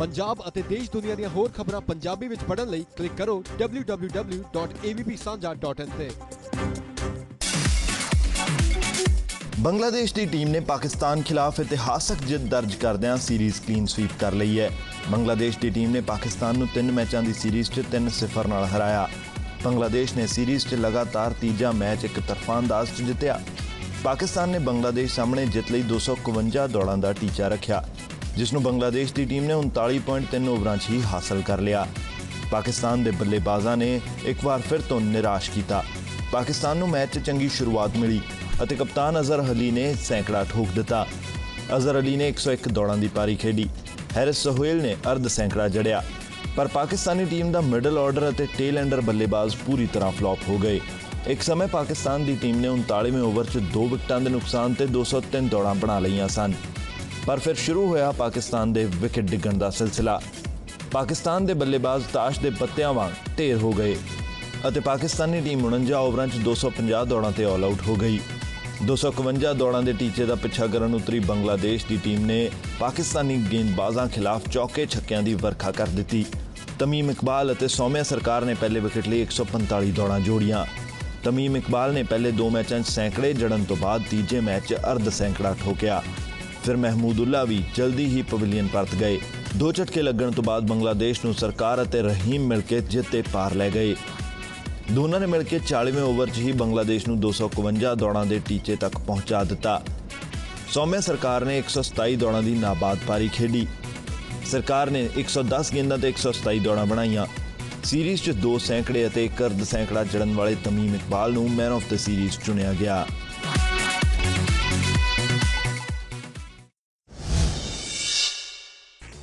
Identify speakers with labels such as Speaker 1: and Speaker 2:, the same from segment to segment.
Speaker 1: ਪੰਜਾਬ ਅਤੇ ਦੇਸ਼ ਦੁਨੀਆ ਦੀਆਂ ਹੋਰ ਖਬਰਾਂ ਪੰਜਾਬੀ ਵਿੱਚ ਪੜ੍ਹਨ ਲਈ ਕਲਿੱਕ ਕਰੋ www.avpsanja.in ਤੇ।
Speaker 2: ਬੰਗਲਾਦੇਸ਼ ਦੀ ਟੀਮ ਨੇ ਪਾਕਿਸਤਾਨ ਖਿਲਾਫ ਇਤਿਹਾਸਕ ਜਿੱਤ ਦਰਜ ਕਰਦਿਆਂ ਸੀਰੀਜ਼ ਕਲੀਨ ਸਵੀਪ ਕਰ ਲਈ ਹੈ। ਬੰਗਲਾਦੇਸ਼ ਦੀ ਟੀਮ ਨੇ ਪਾਕਿਸਤਾਨ ਨੂੰ 3 ਮੈਚਾਂ ਦੀ ਸੀਰੀਜ਼ 'ਚ 3-0 ਨਾਲ ਹਰਾਇਆ। ਬੰਗਲਾਦੇਸ਼ ਨੇ ਸੀਰੀਜ਼ 'ਚ ਲਗਾਤਾਰ ਤੀਜਾ ਮੈਚ ਇੱਕ ਤਰਫਾ ਅੰਦਾਜ਼ 'ਚ ਜਿੱਤਿਆ। ਪਾਕਿਸਤਾਨ ਨੇ ਬੰਗਲਾਦੇਸ਼ ਸਾਹਮਣੇ ਜਿੱਤ ਲਈ 251 ਦੌੜਾਂ ਦਾ ਟੀਚਾ ਰੱਖਿਆ। ਜਿਸ ਨੂੰ ਬੰਗਲਾਦੇਸ਼ ਦੀ ਟੀਮ ਨੇ 39.3 ਓਵਰਾਂ 'ਚ ਹੀ ਹਾਸਲ ਕਰ ਲਿਆ। ਪਾਕਿਸਤਾਨ ਦੇ ਬੱਲੇਬਾਜ਼ਾਂ ਨੇ ਇੱਕ ਵਾਰ ਫਿਰ ਤੋਂ ਨਿਰਾਸ਼ ਕੀਤਾ। ਪਾਕਿਸਤਾਨ ਨੂੰ ਮੈਚ 'ਚ ਚੰਗੀ ਸ਼ੁਰੂਆਤ ਮਿਲੀ ਅਤੇ ਕਪਤਾਨ ਅਜ਼ਹਰ ਅਲੀ ਨੇ ਸੈਂਕੜਾ ਠੋਕ ਦਿੱਤਾ। ਅਜ਼ਹਰ ਅਲੀ ਨੇ 101 ਦੌੜਾਂ ਦੀ ਪਾਰੀ ਖੇਡੀ। ਹੈਰਿਸ ਸੋਹੇਲ ਨੇ ਅਰਧ ਸੈਂਕੜਾ ਜੜਿਆ। ਪਰ ਪਾਕਿਸਤਾਨੀ ਟੀਮ ਦਾ ਮਿਡਲ ਆਰਡਰ ਅਤੇ ਟੇਲ ਐਂਡਰ ਬੱਲੇਬਾਜ਼ ਪੂਰੀ ਤਰ੍ਹਾਂ ਫਲॉप ਹੋ ਗਏ। ਇੱਕ ਸਮੇਂ ਪਾਕਿਸਤਾਨ ਦੀ ਟੀਮ ਨੇ 39ਵੇਂ ਓਵਰ 'ਚ ਦੋ ਵਿਕਟਾਂ ਦੇ ਨੁਕਸਾਨ ਤੇ 203 ਦੌੜਾਂ ਬਣਾ ਲਈਆਂ ਸਨ। ਪਰ ਫਿਰ ਸ਼ੁਰੂ ਹੋਇਆ ਪਾਕਿਸਤਾਨ ਦੇ ਵਿਕਟ ਡਿੱਗਣ ਦਾ ਸਿਲਸਿਲਾ। ਪਾਕਿਸਤਾਨ ਦੇ ਬੱਲੇਬਾਜ਼ ਤਾਸ਼ ਦੇ ਪੱਤਿਆਂ ਵਾਂਗ ਢੇਰ ਹੋ ਗਏ ਅਤੇ ਪਾਕਿਸਤਾਨੀ ਟੀਮ 49 ਓਵਰਾਂ 'ਚ 250 ਦੌੜਾਂ ਤੇ ਆਲ ਆਊਟ ਹੋ ਗਈ। 251 ਦੌੜਾਂ ਦੇ ਟੀਚੇ ਦਾ ਪਿੱਛਾ ਕਰਨ ਉਤਰੀ ਬੰਗਲਾਦੇਸ਼ ਦੀ ਟੀਮ ਨੇ ਪਾਕਿਸਤਾਨੀ ਗੇਂਦਬਾਜ਼ਾਂ ਖਿਲਾਫ ਚੌਕੇ ਛੱਕਿਆਂ ਦੀ ਵਰਖਾ ਕਰ ਦਿੱਤੀ। ਤਮੀਮ ਇਕਬਾਲ ਅਤੇ ਸੌਮਿਆ ਸਰਕਾਰ ਨੇ ਪਹਿਲੇ ਵਿਕਟ ਲਈ 145 ਦੌੜਾਂ ਜੋੜੀਆਂ। ਤਮੀਮ ਇਕਬਾਲ ਨੇ ਪਹਿਲੇ ਦੋ ਮੈਚਾਂ 'ਚ ਸੈਂਕੜੇ ਜੜਨ ਤੋਂ ਬਾਅਦ ਤੀਜੇ ਮੈਚ 'ਚ ਅਰਧ ਸੈਂਕੜਾ ਠੋਕਿਆ। ਫਿਰ ਮਹਿਮੂਦੁੱਲਾ ਵੀ ਜਲਦੀ ਹੀ ਪਵੇਲੀਅਨ ਪਰਤ ਗਏ। ਦੋ ਝਟਕੇ ਲੱਗਣ ਤੋਂ ਬਾਅਦ ਬੰਗਲਾਦੇਸ਼ ਨੂੰ ਸਰਕਾਰ ਅਤੇ ਰਹੀਮ ਮਿਲ ਕੇ ਜਿੱਤ ਤੇ ਪਾਰ ਲੈ ਗਏ। ਦੋਨਾਂ ਨੇ ਮਿਲ ਕੇ 40ਵੇਂ ਓਵਰ 'ਚ ਹੀ ਬੰਗਲਾਦੇਸ਼ ਨੂੰ 251 ਦੌੜਾਂ ਦੇ ਟੀਚੇ ਤੱਕ ਪਹੁੰਚਾ ਦਿੱਤਾ। ਸੌਮਿਆ ਸਰਕਾਰ ਨੇ 127 ਦੌੜਾਂ ਦੀ ਨਾਬਾਦ ਪਾਰੀ ਖੇਡੀ। ਸਰਕਾਰ ਨੇ 110 ਗੇਂਦਾਂ ਤੇ 127 ਦੌੜਾਂ ਬਣਾਈਆਂ। ਸੀਰੀਜ਼ 'ਚ ਦੋ ਸੈਂਕੜੇ ਅਤੇ ਇੱਕ ਅਰਧ ਸੈਂਕੜਾ ਜੜਨ ਵਾਲੇ ਤਮੀਮ ਇਕਬਾਲ ਨੂੰ ਮੈਨ ਆਫ ਦ ਸੀਰੀਜ਼ ਚੁਣਿਆ ਗਿਆ।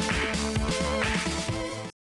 Speaker 1: うん。